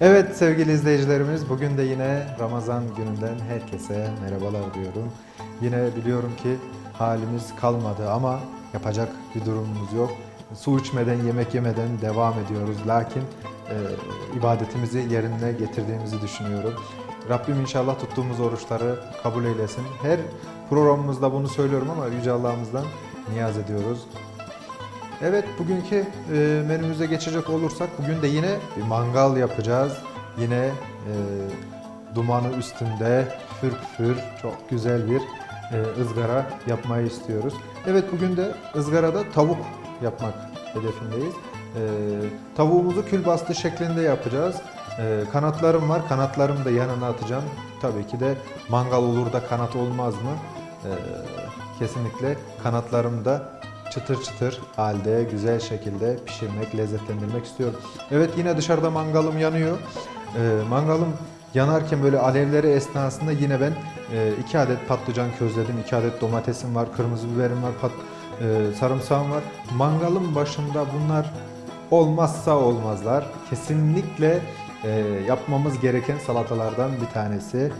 Evet sevgili izleyicilerimiz bugün de yine Ramazan gününden herkese merhabalar diyorum. Yine biliyorum ki halimiz kalmadı ama yapacak bir durumumuz yok. Su içmeden, yemek yemeden devam ediyoruz. Lakin e, ibadetimizi yerine getirdiğimizi düşünüyorum. Rabbim inşallah tuttuğumuz oruçları kabul eylesin. Her programımızda bunu söylüyorum ama Yüce Allah'ımızdan niyaz ediyoruz. Evet bugünkü e, menümüze geçecek olursak bugün de yine bir mangal yapacağız. Yine e, dumanı üstünde für für çok güzel bir e, ızgara yapmayı istiyoruz. Evet bugün de ızgarada tavuk yapmak hedefindeyiz. E, tavuğumuzu külbastı şeklinde yapacağız. E, kanatlarım var. Kanatlarımı da yanına atacağım. Tabii ki de mangal olur da kanat olmaz mı? E, kesinlikle kanatlarım da çıtır çıtır halde güzel şekilde pişirmek, lezzetlendirmek istiyorum. Evet yine dışarıda mangalım yanıyor. Ee, mangalım yanarken böyle alevleri esnasında yine ben e, iki adet patlıcan közledim, iki adet domatesim var, kırmızı biberim var, pat, e, sarımsağım var. Mangalın başında bunlar olmazsa olmazlar. Kesinlikle e, yapmamız gereken salatalardan bir tanesi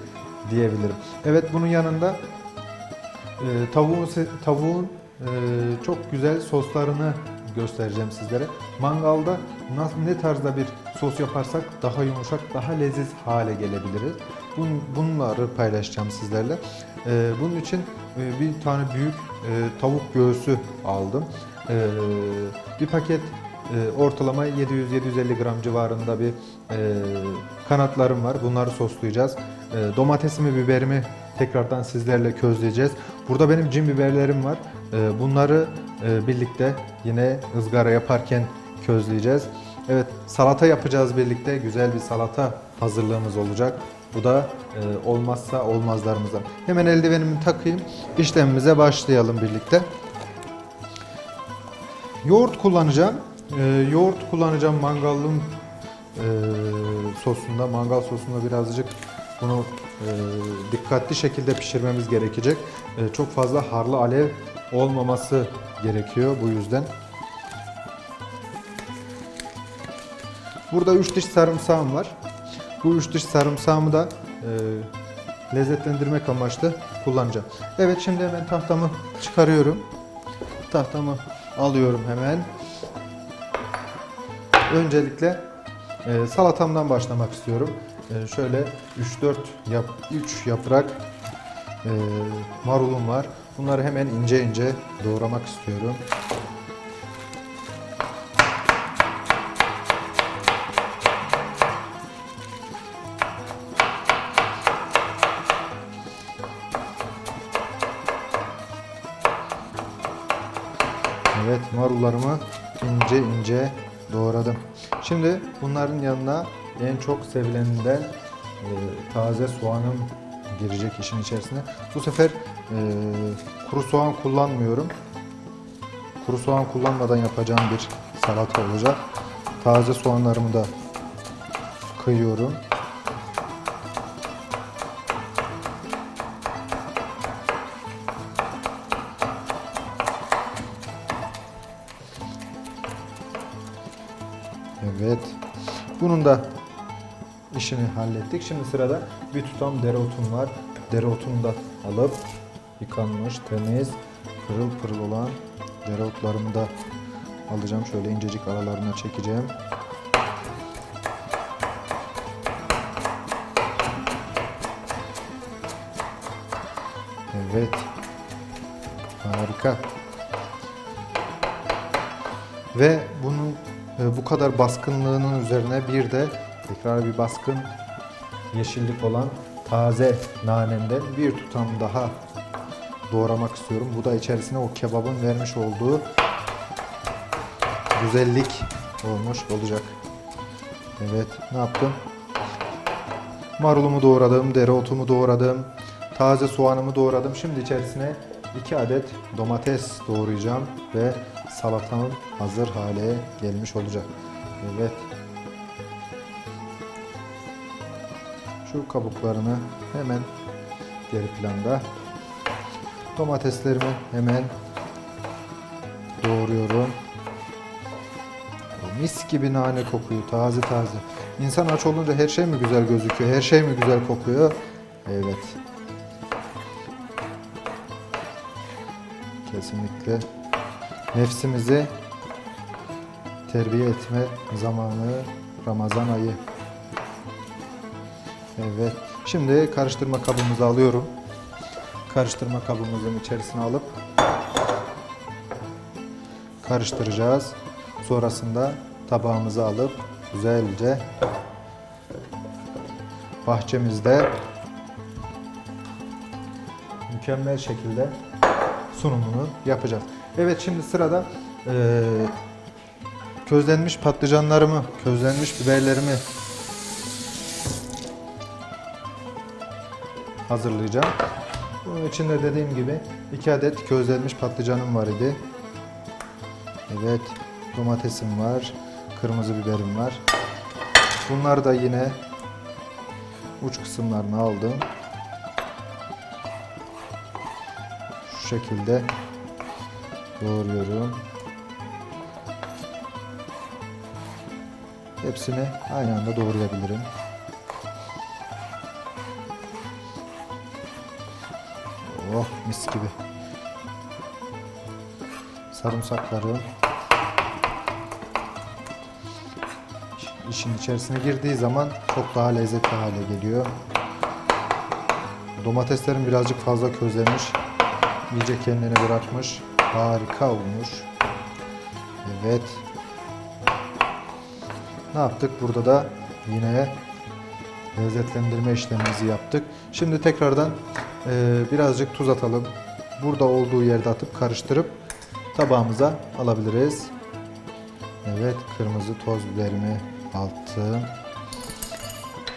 diyebilirim. Evet bunun yanında ee, tavuğun tavuğun e, çok güzel soslarını göstereceğim sizlere. Mangalda nasıl ne tarzda bir sos yaparsak daha yumuşak, daha leziz hale gelebiliriz. Bun, bunları paylaşacağım sizlerle. Ee, bunun için e, bir tane büyük e, tavuk göğsü aldım. Ee, bir paket e, ortalama 700-750 gram civarında bir kanatlarım var. Bunları soslayacağız. Domatesimi, biberimi tekrardan sizlerle közleyeceğiz. Burada benim cin biberlerim var. E, bunları e, birlikte yine ızgara yaparken közleyeceğiz. Evet, salata yapacağız birlikte. Güzel bir salata hazırlığımız olacak. Bu da e, olmazsa olmazlarımızdan. Hemen eldivenimi takayım. İşlemimize başlayalım birlikte. Yoğurt kullanacağım. Ee, yoğurt kullanacağım mangallım e, sosunda. Mangal sosunda birazcık bunu dikkatli şekilde pişirmemiz gerekecek. Çok fazla harlı alev olmaması gerekiyor bu yüzden. Burada 3 diş sarımsağım var. Bu 3 diş sarımsağımı da e, lezzetlendirmek amaçlı kullanacağım. Evet şimdi hemen tahtamı çıkarıyorum. Tahtamı alıyorum hemen. Öncelikle e, salatamdan başlamak istiyorum. E, şöyle 3-4 yap 3 yaprak e, marulum var. Bunları hemen ince ince doğramak istiyorum. Evet marullarımı ince ince doğradım. Şimdi bunların yanına en çok sevileninden e, taze soğanım girecek işin içerisine. Bu sefer e, kuru soğan kullanmıyorum. Kuru soğan kullanmadan yapacağım bir salata olacak. Taze soğanlarımı da kıyıyorum. Evet. Bunun da işini hallettik. Şimdi sırada bir tutam dereotum var. Dereotumu da alıp yıkanmış, temiz, pırıl pırıl olan dereotlarımı da alacağım. Şöyle incecik aralarına çekeceğim. Evet. Harika. Ve bunun e, bu kadar baskınlığının üzerine bir de tekrar bir baskın yeşillik olan taze nanemden bir tutam daha doğramak istiyorum. Bu da içerisine o kebabın vermiş olduğu güzellik olmuş olacak. Evet ne yaptım? Marulumu doğradım, dereotumu doğradım, taze soğanımı doğradım. Şimdi içerisine 2 adet domates doğrayacağım ve salatamın hazır hale gelmiş olacak. Evet. Şu kabuklarını hemen geri planda. Domateslerimi hemen doğruyorum. Mis gibi nane kokuyor taze taze. İnsan aç olunca her şey mi güzel gözüküyor? Her şey mi güzel kokuyor? Evet. Kesinlikle nefsimizi terbiye etme zamanı Ramazan ayı. Evet. Şimdi karıştırma kabımızı alıyorum. Karıştırma kabımızın içerisine alıp karıştıracağız. Sonrasında tabağımızı alıp güzelce bahçemizde mükemmel şekilde sunumunu yapacağız. Evet şimdi sırada eee, közlenmiş patlıcanlarımı, közlenmiş biberlerimi hazırlayacağım. Bunun içinde dediğim gibi 2 adet közlenmiş patlıcanım var idi. Evet, domatesim var, kırmızı biberim var. Bunlar da yine uç kısımlarını aldım. Şu şekilde doğruyorum. Hepsini aynı anda doğrayabilirim. Mis gibi. Sarımsaklarım işin içerisine girdiği zaman çok daha lezzetli hale geliyor. Domateslerim birazcık fazla közlemiş. İyice kendini bırakmış. Harika olmuş. Evet. Ne yaptık? Burada da yine lezzetlendirme işlemimizi yaptık. Şimdi tekrardan e, birazcık tuz atalım. Burada olduğu yerde atıp karıştırıp tabağımıza alabiliriz. Evet, kırmızı toz biberimi attım.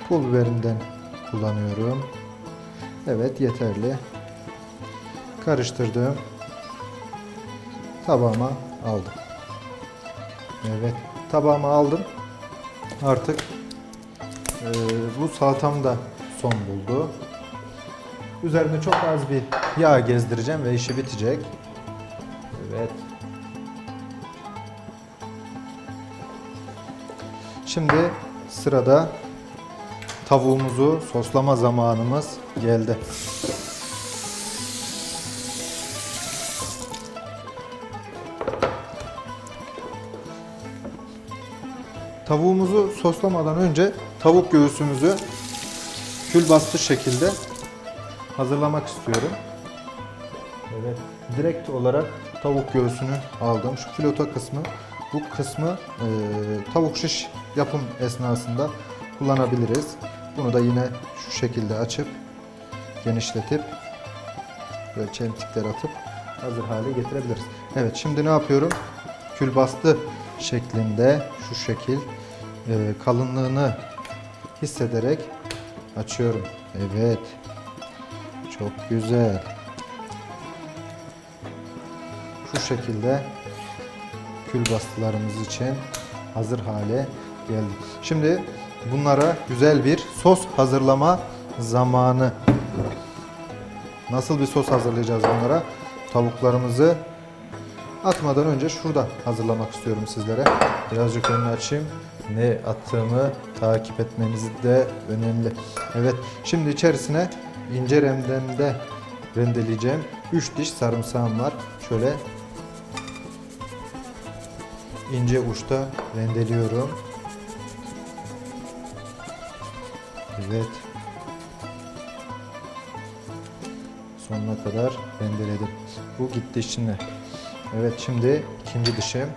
Pul biberinden kullanıyorum. Evet, yeterli. Karıştırdım. Tabağıma aldım. Evet, tabağıma aldım. Artık e, bu salatam da son buldu. Üzerine çok az bir yağ gezdireceğim ve işi bitecek. Evet. Şimdi sırada tavuğumuzu soslama zamanımız geldi. Tavuğumuzu soslamadan önce tavuk göğsümüzü kül bastı şekilde hazırlamak istiyorum. Evet, direkt olarak tavuk göğsünü aldım. Şu filota kısmı, bu kısmı e, tavuk şiş yapım esnasında kullanabiliriz. Bunu da yine şu şekilde açıp genişletip böyle çentikler atıp hazır hale getirebiliriz. Evet, şimdi ne yapıyorum? Külbastı şeklinde şu şekil e, kalınlığını hissederek açıyorum. Evet. Çok güzel. Şu şekilde kül bastılarımız için hazır hale geldi. Şimdi bunlara güzel bir sos hazırlama zamanı. Nasıl bir sos hazırlayacağız bunlara? Tavuklarımızı atmadan önce şurada hazırlamak istiyorum sizlere. Birazcık önünü açayım. Ne attığımı takip etmeniz de önemli. Evet, şimdi içerisine ince rendemde rendeleyeceğim. 3 diş sarımsağım var. Şöyle ince uçta rendeliyorum. Evet. Sonuna kadar rendeledim. Bu gitti içine. Evet şimdi ikinci dişim.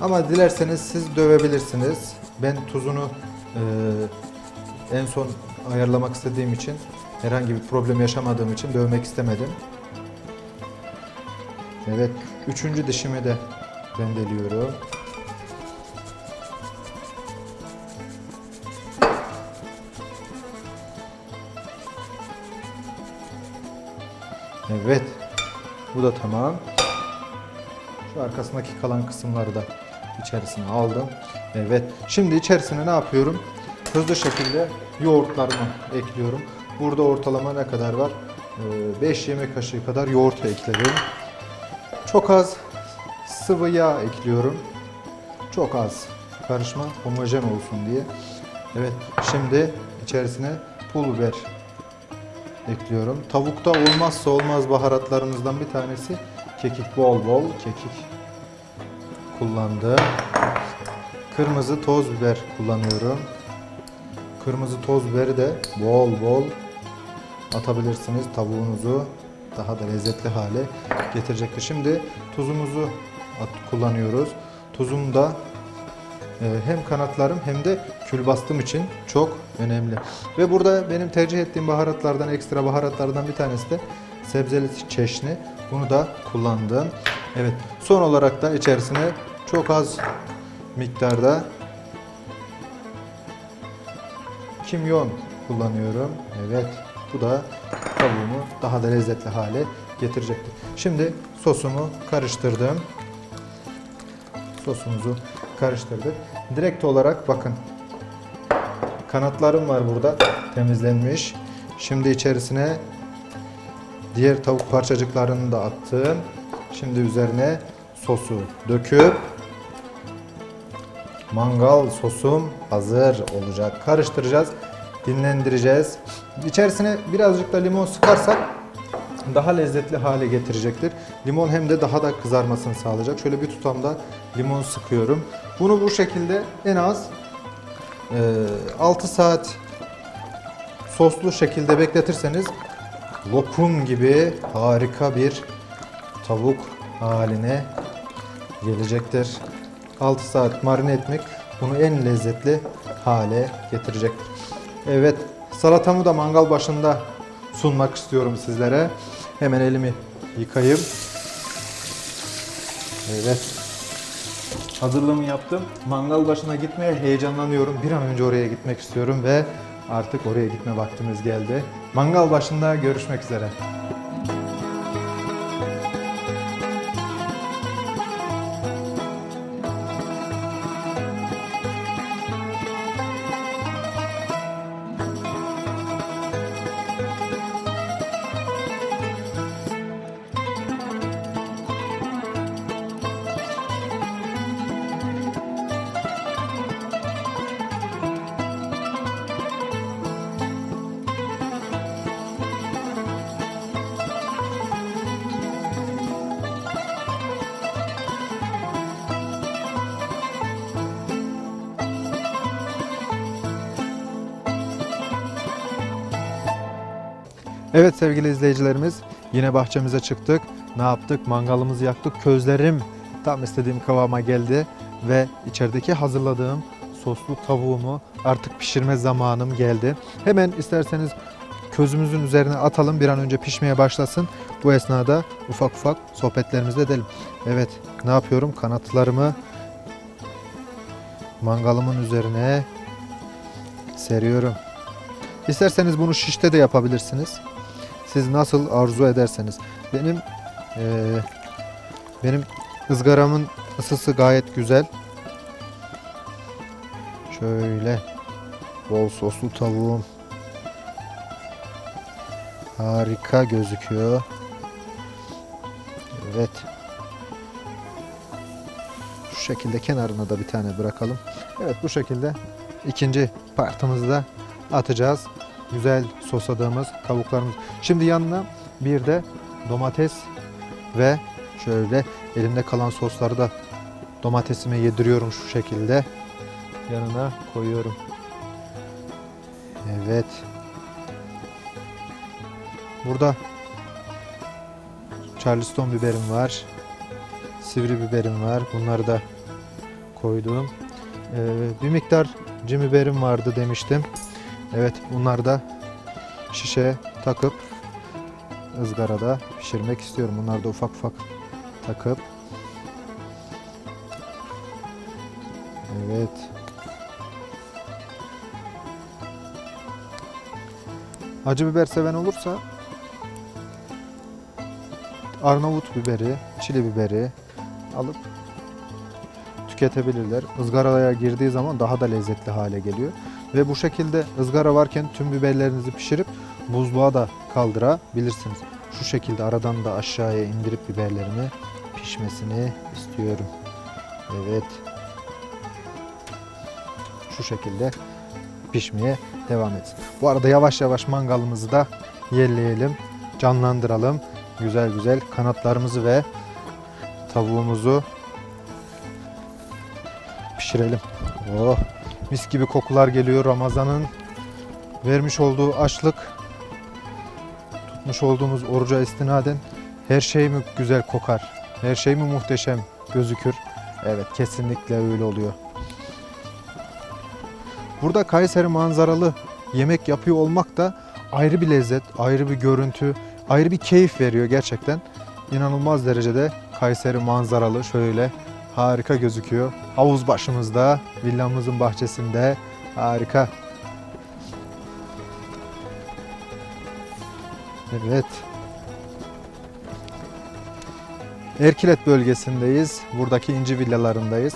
Ama dilerseniz siz dövebilirsiniz. Ben tuzunu e, en son ayarlamak istediğim için herhangi bir problem yaşamadığım için dövmek istemedim. Evet, üçüncü dişimi de rendeliyorum. Evet, bu da tamam. Şu arkasındaki kalan kısımları da içerisine aldım. Evet, şimdi içerisine ne yapıyorum? Hızlı şekilde yoğurtlarımı ekliyorum. Burada ortalama ne kadar var? 5 yemek kaşığı kadar yoğurt ekledim. Çok az sıvı yağ ekliyorum. Çok az karışma homojen olsun diye. Evet şimdi içerisine pul biber ekliyorum. Tavukta olmazsa olmaz baharatlarımızdan bir tanesi kekik. Bol bol kekik kullandım. Kırmızı toz biber kullanıyorum. Kırmızı toz biberi de bol bol atabilirsiniz. Tavuğunuzu daha da lezzetli hale getirecektir. Şimdi tuzumuzu kullanıyoruz. Tuzum da e, hem kanatlarım hem de külbastım için çok önemli. Ve burada benim tercih ettiğim baharatlardan, ekstra baharatlardan bir tanesi de sebzeli çeşni. Bunu da kullandım. Evet. Son olarak da içerisine çok az miktarda kimyon kullanıyorum. Evet. Bu da tavuğumu daha da lezzetli hale getirecektir. Şimdi sosumu karıştırdım. Sosumuzu karıştırdık. Direkt olarak bakın. Kanatlarım var burada temizlenmiş. Şimdi içerisine diğer tavuk parçacıklarını da attım. Şimdi üzerine sosu döküp mangal sosum hazır olacak. Karıştıracağız, dinlendireceğiz. İçerisine birazcık da limon sıkarsak daha lezzetli hale getirecektir. Limon hem de daha da kızarmasını sağlayacak. Şöyle bir tutamda limon sıkıyorum. Bunu bu şekilde en az e, 6 saat soslu şekilde bekletirseniz lokum gibi harika bir tavuk haline gelecektir. 6 saat marine etmek bunu en lezzetli hale getirecektir. Evet, salatamı da mangal başında sunmak istiyorum sizlere. Hemen elimi yıkayayım. Evet. Hazırlığımı yaptım. Mangal başına gitmeye heyecanlanıyorum. Bir an önce oraya gitmek istiyorum ve artık oraya gitme vaktimiz geldi. Mangal başında görüşmek üzere. Evet sevgili izleyicilerimiz yine bahçemize çıktık. Ne yaptık? Mangalımızı yaktık. Közlerim tam istediğim kıvama geldi ve içerideki hazırladığım soslu tavuğumu artık pişirme zamanım geldi. Hemen isterseniz közümüzün üzerine atalım bir an önce pişmeye başlasın. Bu esnada ufak ufak sohbetlerimizi edelim. Evet ne yapıyorum? Kanatlarımı mangalımın üzerine seriyorum. İsterseniz bunu şişte de yapabilirsiniz. Siz nasıl arzu ederseniz. Benim eee, benim ızgaramın ısısı gayet güzel. Şöyle bol soslu tavuğum. Harika gözüküyor. Evet. Şu şekilde kenarına da bir tane bırakalım. Evet bu şekilde ikinci partımızı da atacağız. Güzel sosladığımız tavuklarımız. Şimdi yanına bir de domates ve şöyle elimde kalan sosları da domatesime yediriyorum şu şekilde. Yanına koyuyorum. Evet. Burada Charleston biberim var. Sivri biberim var. Bunları da koydum. Ee, bir miktar cim biberim vardı demiştim. Evet bunları da şişe takıp ızgarada pişirmek istiyorum. Bunları da ufak ufak takıp Evet. Acı biber seven olursa Arnavut biberi, çili biberi alıp tüketebilirler. Izgaraya girdiği zaman daha da lezzetli hale geliyor. Ve bu şekilde ızgara varken tüm biberlerinizi pişirip buzluğa da kaldırabilirsiniz. Şu şekilde aradan da aşağıya indirip biberlerimi pişmesini istiyorum. Evet. şu şekilde pişmeye devam etsin. Bu arada yavaş yavaş mangalımızı da yerleyelim, canlandıralım. Güzel güzel kanatlarımızı ve tavuğumuzu pişirelim. Oh, mis gibi kokular geliyor Ramazan'ın vermiş olduğu açlık tutmuş olduğumuz oruca istinaden her şey mi güzel kokar? Her şey mi muhteşem gözükür? Evet kesinlikle öyle oluyor. Burada Kayseri manzaralı yemek yapıyor olmak da ayrı bir lezzet, ayrı bir görüntü, ayrı bir keyif veriyor gerçekten. İnanılmaz derecede Kayseri manzaralı şöyle harika gözüküyor. Havuz başımızda, villamızın bahçesinde harika. Evet. Erkilet bölgesindeyiz. Buradaki inci villalarındayız.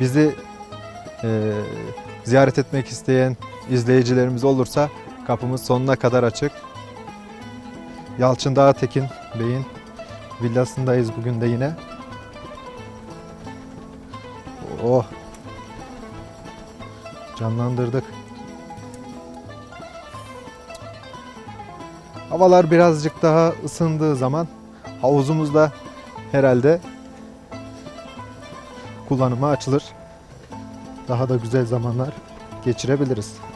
Bizi e, ziyaret etmek isteyen izleyicilerimiz olursa kapımız sonuna kadar açık. Yalçın Dağ Tekin Bey'in villasındayız bugün de yine. Oh. Canlandırdık. Havalar birazcık daha ısındığı zaman havuzumuz da herhalde kullanıma açılır. Daha da güzel zamanlar geçirebiliriz.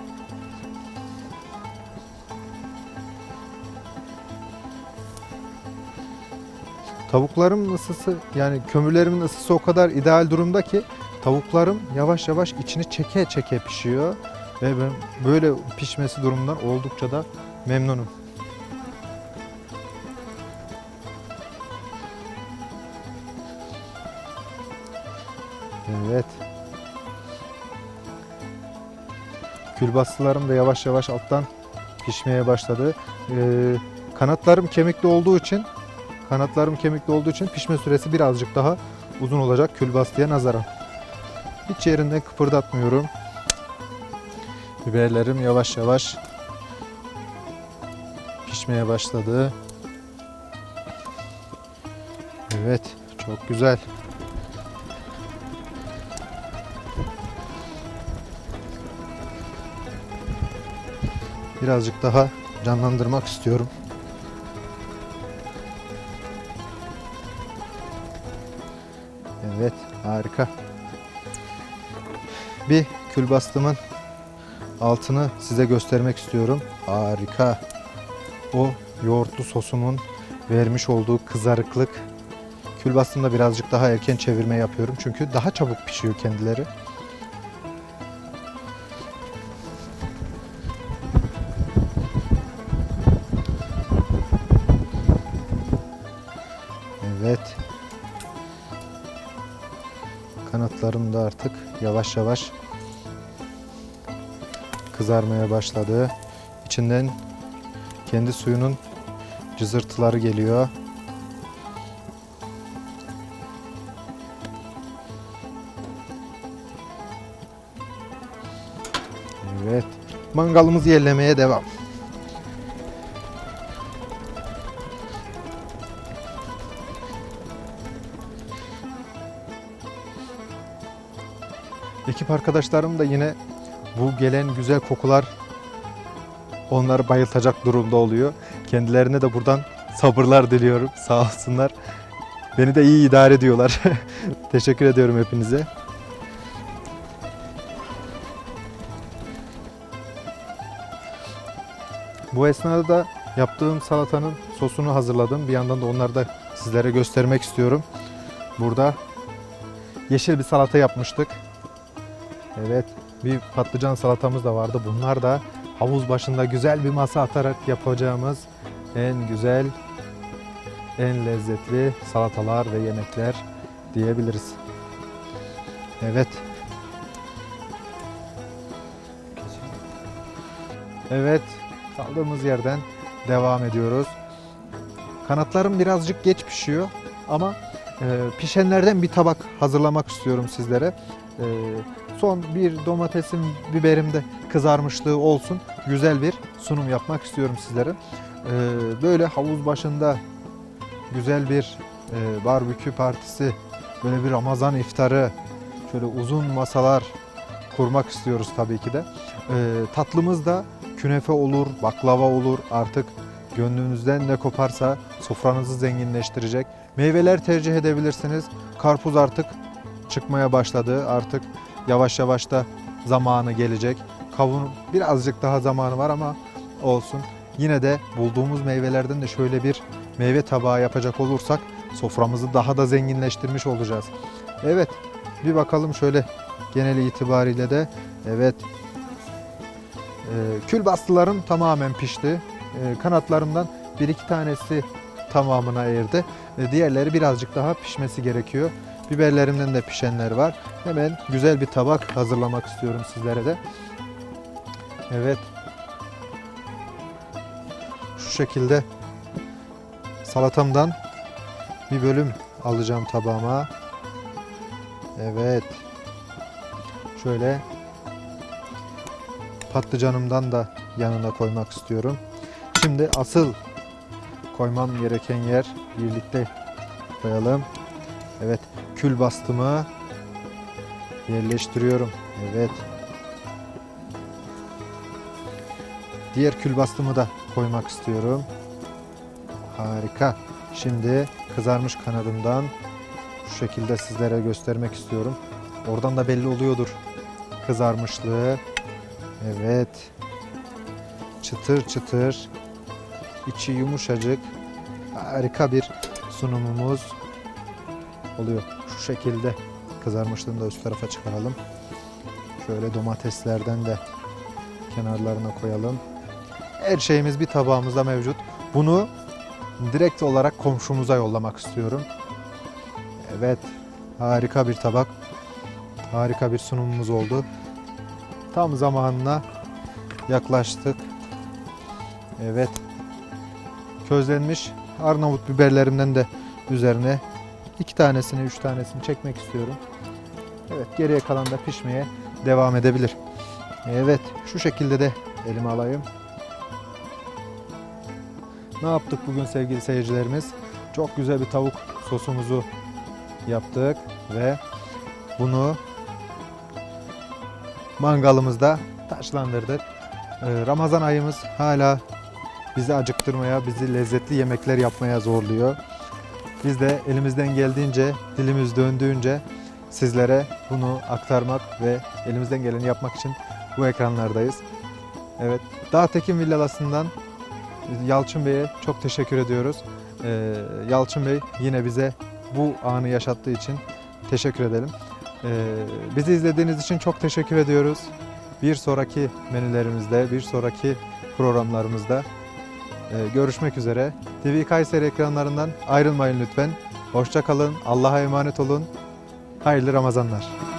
Tavuklarımın ısısı yani kömürlerimin ısısı o kadar ideal durumda ki tavuklarım yavaş yavaş içini çeke çeke pişiyor ve ben böyle pişmesi durumundan oldukça da memnunum. Evet. Külbastılarım da yavaş yavaş alttan pişmeye başladı. Ee, kanatlarım kemikli olduğu için kanatlarım kemikli olduğu için pişme süresi birazcık daha uzun olacak külbastıya nazaran. Hiç yerinden kıpırdatmıyorum. Biberlerim yavaş yavaş pişmeye başladı. Evet, çok güzel. Birazcık daha canlandırmak istiyorum. Harika. Bir külbastımın altını size göstermek istiyorum. Harika. O yoğurtlu sosumun vermiş olduğu kızarıklık. Külbastımda birazcık daha erken çevirme yapıyorum. Çünkü daha çabuk pişiyor kendileri. Kanatlarım da artık yavaş yavaş kızarmaya başladı. İçinden kendi suyunun cızırtıları geliyor. Evet. Mangalımızı yerlemeye devam. Ekip arkadaşlarım da yine bu gelen güzel kokular onları bayıltacak durumda oluyor. Kendilerine de buradan sabırlar diliyorum. Sağ olsunlar. Beni de iyi idare ediyorlar. Teşekkür ediyorum hepinize. Bu esnada da yaptığım salatanın sosunu hazırladım. Bir yandan da onları da sizlere göstermek istiyorum. Burada yeşil bir salata yapmıştık. Evet, bir patlıcan salatamız da vardı. Bunlar da havuz başında güzel bir masa atarak yapacağımız en güzel, en lezzetli salatalar ve yemekler diyebiliriz. Evet. Evet, kaldığımız yerden devam ediyoruz. Kanatlarım birazcık geç pişiyor ama e, pişenlerden bir tabak hazırlamak istiyorum sizlere. E, son bir domatesim, biberim de kızarmışlığı olsun. Güzel bir sunum yapmak istiyorum sizlere. E, böyle havuz başında güzel bir e, barbekü partisi, böyle bir Ramazan iftarı Şöyle uzun masalar kurmak istiyoruz tabii ki de. Ee, tatlımız da künefe olur, baklava olur. Artık gönlünüzden ne koparsa sofranızı zenginleştirecek. Meyveler tercih edebilirsiniz. Karpuz artık çıkmaya başladı. Artık yavaş yavaş da zamanı gelecek. Kavun birazcık daha zamanı var ama olsun. Yine de bulduğumuz meyvelerden de şöyle bir meyve tabağı yapacak olursak soframızı daha da zenginleştirmiş olacağız. Evet bir bakalım şöyle genel itibariyle de evet Ee, kül bastılarım tamamen pişti. Ee, kanatlarımdan bir iki tanesi tamamına erdi. Ee, diğerleri birazcık daha pişmesi gerekiyor. Biberlerimden de pişenler var. Hemen güzel bir tabak hazırlamak istiyorum sizlere de. Evet. Şu şekilde salatamdan bir bölüm alacağım tabağıma. Evet. Şöyle patlıcanımdan da yanına koymak istiyorum. Şimdi asıl koymam gereken yer birlikte koyalım. Evet, kül bastımı yerleştiriyorum. Evet. Diğer kül bastımı da koymak istiyorum. Harika. Şimdi kızarmış kanadımdan şu şekilde sizlere göstermek istiyorum. Oradan da belli oluyordur kızarmışlığı. Evet. Çıtır çıtır. içi yumuşacık. Harika bir sunumumuz oluyor. Şekilde kızarmışlığını da üst tarafa çıkaralım. Şöyle domateslerden de kenarlarına koyalım. Her şeyimiz bir tabağımızda mevcut. Bunu direkt olarak komşumuza yollamak istiyorum. Evet. Harika bir tabak. Harika bir sunumumuz oldu. Tam zamanına yaklaştık. Evet. Közlenmiş Arnavut biberlerimden de üzerine iki tanesini, üç tanesini çekmek istiyorum. Evet, geriye kalan da pişmeye devam edebilir. Evet, şu şekilde de elime alayım. Ne yaptık bugün sevgili seyircilerimiz? Çok güzel bir tavuk sosumuzu yaptık ve bunu mangalımızda taşlandırdık. Ee, Ramazan ayımız hala bizi acıktırmaya, bizi lezzetli yemekler yapmaya zorluyor. Biz de elimizden geldiğince, dilimiz döndüğünce sizlere bunu aktarmak ve elimizden geleni yapmak için bu ekranlardayız. Evet, Dağtekin Villalası'ndan Yalçın Bey'e çok teşekkür ediyoruz. Ee, Yalçın Bey yine bize bu anı yaşattığı için teşekkür edelim. Ee, bizi izlediğiniz için çok teşekkür ediyoruz. Bir sonraki menülerimizde, bir sonraki programlarımızda görüşmek üzere. TV Kayseri ekranlarından ayrılmayın lütfen. Hoşça kalın, Allah'a emanet olun. Hayırlı Ramazanlar.